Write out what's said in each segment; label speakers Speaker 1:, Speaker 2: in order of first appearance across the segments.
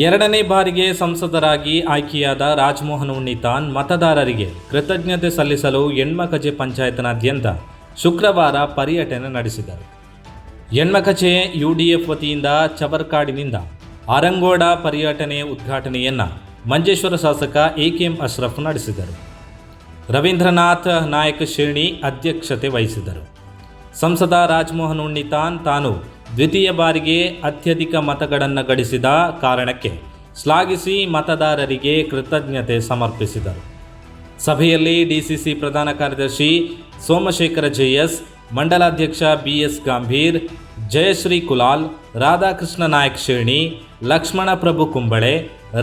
Speaker 1: ಎರಡನೇ ಬಾರಿಗೆ ಸಂಸದರಾಗಿ ಆಯ್ಕೆಯಾದ ರಾಜಮೋಹನ್ ಉನ್ನಿತಾನ್ ಮತದಾರರಿಗೆ ಕೃತಜ್ಞತೆ ಸಲ್ಲಿಸಲು ಹೆಣ್ಮಕಜೆ ಪಂಚಾಯತ್ನಾದ್ಯಂತ ಶುಕ್ರವಾರ ಪರ್ಯಟನೆ ನಡೆಸಿದರು. ಎಣ್ಮಕಚೆ ಯುಡಿಎಫ್ ವತಿಯಿಂದ ಚಬರ್ಕಾಡಿನಿಂದ ಆರಂಗೋಡ ಪರ್ಯಟನೆ ಉದ್ಘಾಟನೆಯನ್ನು ಮಂಜೇಶ್ವರ ಶಾಸಕ ಎ ಕೆ ಎಂ ಅಶ್ರಫ್ ನಡೆಸಿದರು. ರವೀಂದ್ರನಾಥ್ ನಾಯಕ್ ಶ್ರೇಣಿ ಅಧ್ಯಕ್ಷತೆ ವಹಿಸಿದರು. ಸಂಸದ ರಾಜಮೋಹನ್ ಉನ್ನಿತಾನ್ ತಾನು ದ್ವಿತೀಯ ಬಾರಿಗೆ ಅತ್ಯಧಿಕ ಮತಗಳನ್ನು ಗಳಿಸಿದ ಕಾರಣಕ್ಕೆ ಶ್ಲಾಘಿಸಿ ಮತದಾರರಿಗೆ ಕೃತಜ್ಞತೆ ಸಮರ್ಪಿಸಿದರು. ಸಭೆಯಲ್ಲಿ ಡಿಸಿಸಿ ಪ್ರಧಾನ ಕಾರ್ಯದರ್ಶಿ ಸೋಮಶೇಖರ ಜೆಎಸ್, ಮಂಡಲಾಧ್ಯಕ್ಷ BS Gambhir, Jayashree Kulal, Radhakrishna Nayak Sheni, Lakshmana Prabhu Kumble,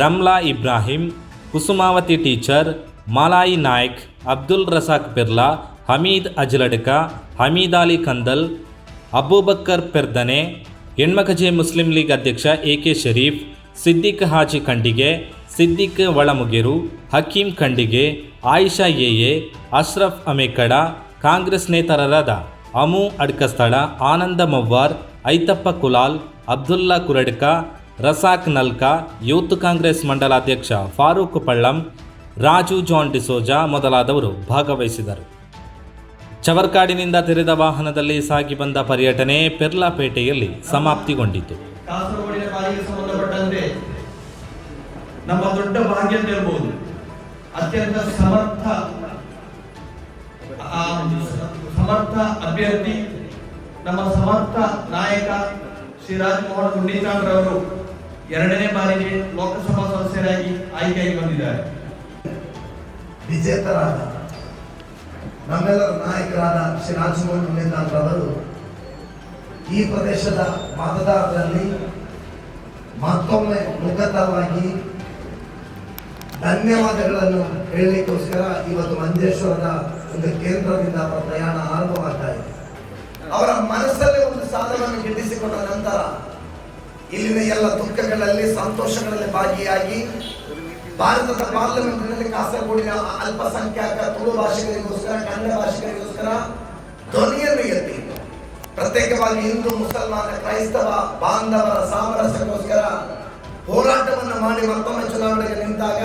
Speaker 1: Ramla Ibrahim, Kusumavathi teacher, Malayi Naik, Abdul Razak Birla, Hameed Ajladka Hameedali Kandal Abubakkar Perdane Enmakaje Muslim league ಅಧ್ಯಕ್ಷ A K Sharif, Siddik Haji Khandige, Siddik Olamugeru Hakeem Khandige, Ayisha AA, Ashraf Amekada, Congress ನೇತಾರರಾದ Amu Adkasthala, Ananda Mavvar, Aithappa Kulal, Abdulla Kuradka, Razak Nalka, youth Congress ಮಂಡಲಾಧ್ಯಕ್ಷ ಫಾರೂಕ್ ಪಳ್ಳಂ, ರಾಜು ಜಾನ್ ಡಿಸೋಜಾ ಮೊದಲಾದವರು ಭಾಗವಹಿಸಿದರು. ಚವರ್ಕಾಡಿನಿಂದ ತೆರೆದ ವಾಹನದಲ್ಲಿ ಸಾಗಿ ಬಂದ ಪರ್ಯಟನೆ ಪೆರ್ಲಾಪೇಟೆಯಲ್ಲಿ ಸಮಾಪ್ತಿಗೊಂಡಿತು.
Speaker 2: ಕಾಸರಗೋಡಿನ ಪಾಲಿಗೆ ಸಂಬಂಧಪಟ್ಟಂತೆ ನಮ್ಮ ದೊಡ್ಡ ಭಾಗ್ಯ ಅಂತ ಹೇಳ್ಬೋದು. ಅತ್ಯಂತ ಸಮರ್ಥ ಆ, ಸಮರ್ಥ ಅಭ್ಯರ್ಥಿ ನಮ್ಮ ಸಮರ್ಥ ನಾಯಕ ಶ್ರೀ ರಾಜ್ಮೋಹನ್ ಅವರು ಎರಡನೇ ಬಾರಿಗೆ ಲೋಕಸಭಾ ಸದಸ್ಯರಾಗಿ ಆಯ್ಕೆಯಾಗಿ ಬಂದಿದ್ದಾರೆ.
Speaker 3: ವಿಜೇತರಾದ ನಮ್ಮೆಲ್ಲರ ನಾಯಕರಾದ ಶ್ರೀ ರಾಜಮೋಹನ್ ಉನ್ನಿತಾನ್ ರವರು ಈ ಪ್ರದೇಶದ ಮತದಾರರಲ್ಲಿ ಮತ್ತೊಮ್ಮೆ ಮುಖತವಾಗಿ ಧನ್ಯವಾದಗಳನ್ನು ಹೇಳಲಿಕ್ಕೋಸ್ಕರ ಇವತ್ತು ಮಂಜೇಶ್ವರದ ಒಂದು ಕೇಂದ್ರದಿಂದ ಅವರ ಪ್ರಯಾಣ ಆರಂಭವಾಗ್ತಾ ಇದೆ. ಅವರ ಮನಸ್ಸಲ್ಲೇ ಒಂದು ಸಾಧನವನ್ನು ಗಿಟ್ಟಿಸಿಕೊಂಡ ನಂತರ ಇಲ್ಲಿನ ಎಲ್ಲ ದುಃಖಗಳಲ್ಲಿ, ಸಂತೋಷಗಳಲ್ಲಿ ಭಾಗಿಯಾಗಿ ಭಾರತದ ಪಾರ್ಲಿಮೆಂಟ್ನಲ್ಲಿ ಕಾಸರಗೋಡಿನ ಅಲ್ಪಸಂಖ್ಯಾತ ತುಳು ಭಾಷೆಗಳಿಗೋಸ್ಕರ ಕನ್ನಡ ಭಾಷಿಕರಿಗೋಸ್ಕರ ಧ್ವನಿಯನ್ನು ಎತ್ತಿ. ಪ್ರತ್ಯೇಕವಾಗಿ ಹಿಂದೂ, ಮುಸಲ್ಮಾನ, ಕ್ರೈಸ್ತವ, ಬಾಂಧವರ ಸಾಮರಸ್ಯಕ್ಕೋಸ್ಕರ ಹೋರಾಟವನ್ನು ಮಾಡಿ ಮತ್ತೊಮ್ಮೆ ಚುನಾವಣೆಗೆ ನಿಂತಾಗ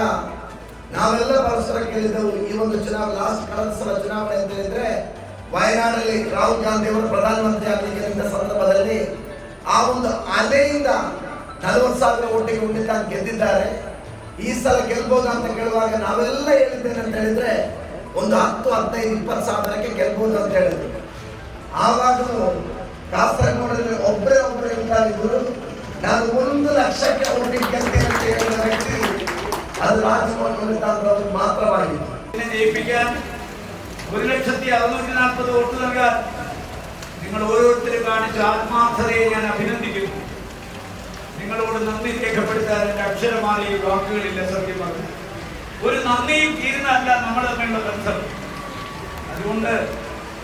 Speaker 3: ನಾವೆಲ್ಲ ಪರಸ್ಪರ ಕೇಳಿದ್ದೆವು. ಈ ಒಂದು ಚುನಾವಣೆ ಲಾಸ್ಟ್ ಕಳೆದ ಸಲ ಚುನಾವಣೆ ಅಂತ ಹೇಳಿದ್ರೆ ವಯನಾಡಲ್ಲಿ ರಾಹುಲ್ ಗಾಂಧಿ ಅವರು ಪ್ರಧಾನಮಂತ್ರಿ ನಿಂತ ಸಂದರ್ಭದಲ್ಲಿ ಆ ಒಂದು ಅಲೆಯಿಂದ ನಲವತ್ತು ಸಾವಿರ ಓಟಿಗೆ ಉಂಡಿತ ಗೆದ್ದಿದ್ದಾರೆ. ಈ ಸಲ ಗೆಲ್ಬಹುದು ಅಂತ ಕೇಳುವಾಗ ನಾವೆಲ್ಲ ಹೇಳಿದ್ದೇನೆ ಅಂತ ಹೇಳಿದ್ರೆ ಒಂದು ಹತ್ತು ಹದಿನೈದು ಇಪ್ಪತ್ತು ಸಾವಿರಕ್ಕೆ ಗೆಲ್ಬಹುದು ಅಂತ ಹೇಳಿದ್ರು ಆವಾಗಲೂ ಕಾಸರಗೋಡಲ್ಲಿ ಒಬ್ಬರೇ ಒಬ್ಬರೇ ಇದ್ದಾರಿದ್ರು ನಾನು ಒಂದು ಲಕ್ಷಕ್ಕೆ ಓಟಿಗೆ ಗೆಲ್ತೇನೆ ಅಂತ ಹೇಳಿದ ವ್ಯಕ್ತಿ ಅದು ರಾಜಮೋಹನ್ ಉನ್ನಿತಾನ್ ರವರು ಮಾತ್ರವಾಗಿತ್ತು
Speaker 2: ഇതിനെ ജയിപ്പിക്കാൻ ഒരു ലക്ഷത്തി അറുന്നൂറ്റി നാൽപ്പത് വോട്ട് നൽകാൻ നിങ്ങൾ ഓരോരുത്തരും കാണിച്ച ആത്മാർത്ഥതയെ ഞാൻ അഭിനന്ദിക്കുന്നു നിങ്ങളോട് നന്ദി രേഖപ്പെടുത്താൻ അക്ഷരമായ വാക്കുകളില്ല സത്യം പറഞ്ഞു. ഒരു നന്ദിയും തീരുന്നതല്ല നമ്മൾ തമ്മിലുള്ള ബന്ധം. അതുകൊണ്ട്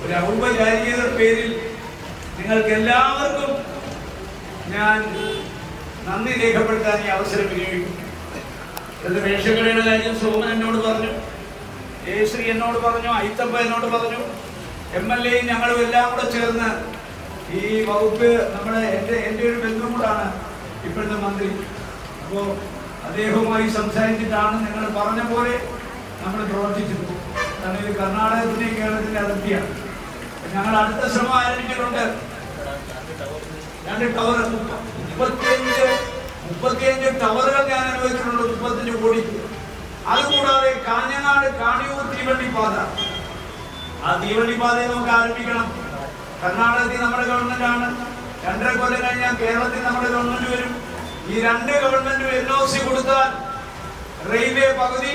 Speaker 2: ഒരു ഔപചാരികത പേരിൽ നിങ്ങൾക്ക് എല്ലാവർക്കും ഞാൻ നന്ദി രേഖപ്പെടുത്താൻ ഈ അവസരം വിനിയോഗിക്കും ഇത് വേഷക്കടയുടെ കാര്യം സോമൻ എന്നോട് പറഞ്ഞു ജയശ്രീ എന്നോട് പറഞ്ഞു ഐത്തപ്പ എന്നോട് പറഞ്ഞു. എം എൽ എയും ഞങ്ങളും എല്ലാം കൂടെ ചേർന്ന് ഈ വകുപ്പ് നമ്മുടെ എന്റെ എന്റെ ഒരു ബന്ധം കൂടാണ്. ഇപ്പോഴത്തെ മന്ത്രി. അപ്പോൾ അദ്ദേഹവുമായി സംസാരിച്ചിട്ടാണ് ഞങ്ങൾ പറഞ്ഞ പോലെ നമ്മൾ പ്രവർത്തിച്ചത് കാരണം ഇത് കർണാടകത്തിന്റെയും കേരളത്തിന്റെ അതിർത്തിയാണ്. ഞങ്ങൾ അടുത്ത ശ്രമം ആരംഭിച്ചിട്ടുണ്ട്. രണ്ട് ടവർ മുപ്പത്തിയഞ്ച് മുപ്പത്തിയഞ്ച് ടവറുകൾ ഞാൻ അനുഭവിച്ചിട്ടുണ്ട് മുപ്പത്തഞ്ച് കോടി. അതുകൂടാതെ കാഞ്ഞങ്ങാട് കാണിയൂർ തീവണ്ടി പാത. ആ തീവണ്ടി പാതയെ നമുക്ക് ആരംഭിക്കണം. കർണാടകത്തിൽ നമ്മുടെ ഗവൺമെന്റ് ആണ്. രണ്ടര കൊല്ലം കഴിഞ്ഞാൽ കേരളത്തിൽ നമ്മുടെ ഗവൺമെന്റ് ഈ രണ്ട് ഗവൺമെന്റും എൻ ഒ സി കൊടുത്താൽ റെയിൽവേ പകുതി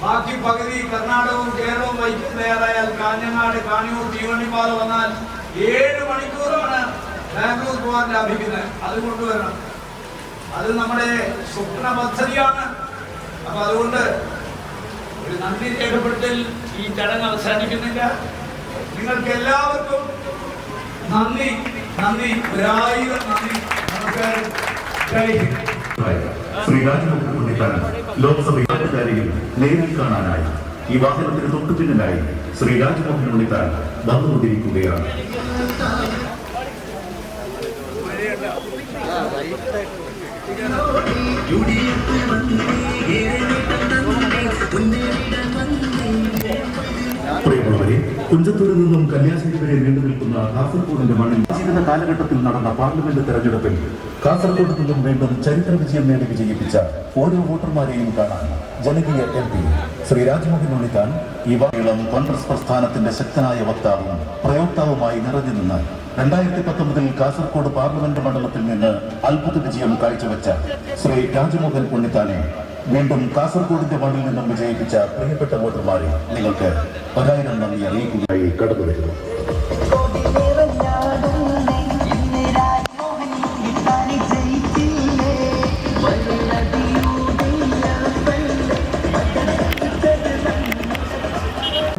Speaker 2: ബാക്കി പകുതി കർണാടകവും കേരളവും വഹിക്കാൻ തയ്യാറായാൽ കാഞ്ഞങ്ങാട് കാണിയൂർ തീവണ്ടിപ്പാത വന്നാൽ ഏഴ് മണിക്കൂറാണ് ബാംഗ്ലൂർ പോകാൻ ലാഭിക്കുന്നത്. അത് കൊണ്ടുവരണം. അത് നമ്മുടെ സ്വപ്ന പദ്ധതിയാണ്. അപ്പൊ അതുകൊണ്ട് ഒരു നന്ദി രേഖപ്പെടുത്തൽ ഈ ചടങ്ങ് അവസാനിക്കുന്നില്ല. നിങ്ങൾക്ക് എല്ലാവർക്കും നന്ദി നന്ദി ഒരായിരം നന്ദി. നമസ്കാരം.
Speaker 4: ശ്രീ രാജ്മോഹൻ ഉണ്ണിത്താൻ ലോക്സഭ യാത്രക്കാരെയും നേരിൽ കാണാനായി ഈ വാഹനത്തിന് തൊട്ടു പിന്നിലായി ശ്രീ രാജ്മോഹൻ ഉണ്ണിത്താൻ വന്നുകൊണ്ടിരിക്കുകയാണ് പ്രിയമുള്ളവരെ കുഞ്ചത്തൂരിൽ നിന്നും കന്യാകുമാരി വരെ നീണ്ടു നിൽക്കുന്ന കാസർഗോഡിന്റെ മണ്ണിൽ ജീവിത കാലഘട്ടത്തിൽ നടന്ന പാർലമെന്റ് തെരഞ്ഞെടുപ്പിൽ കാസർഗോഡ് നിന്നും വീണ്ടും ചരിത്ര വിജയം നേടി വിജയിപ്പിച്ച ഓരോ വോട്ടർമാരെയും കാണാൻ ജനകീയ എം പി ശ്രീ രാജ്മോഹൻ ഉണ്ണിത്താൻ ഈ വാളം കോൺഗ്രസ് പ്രസ്ഥാനത്തിന്റെ ശക്തനായ വക്താവും പ്രയോക്താവുമായി നിറഞ്ഞു നിന്ന് രണ്ടായിരത്തി പത്തൊമ്പതിൽ കാസർഗോഡ് പാർലമെന്റ് മണ്ഡലത്തിൽ നിന്ന് അത്ഭുത വിജയം കാഴ്ചവെച്ച ശ്രീ രാജ്മോഹൻ ഉണ്ണിത്താനെ വീണ്ടും കാസർഗോഡിന്റെ മണ്ണിൽ നിന്നും വിജയിപ്പിച്ച പ്രിയപ്പെട്ട വോട്ടർമാരെ നിങ്ങൾക്ക് ഒരായിരം നന്ദി അറിയിക്കുകയായി കടന്നു വരുന്നു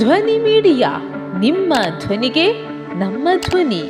Speaker 5: ಧ್ವನಿ ಮೀಡಿಯಾ ನಿಮ್ಮ ಧ್ವನಿಗೆ ನಮ್ಮ ಧ್ವನಿ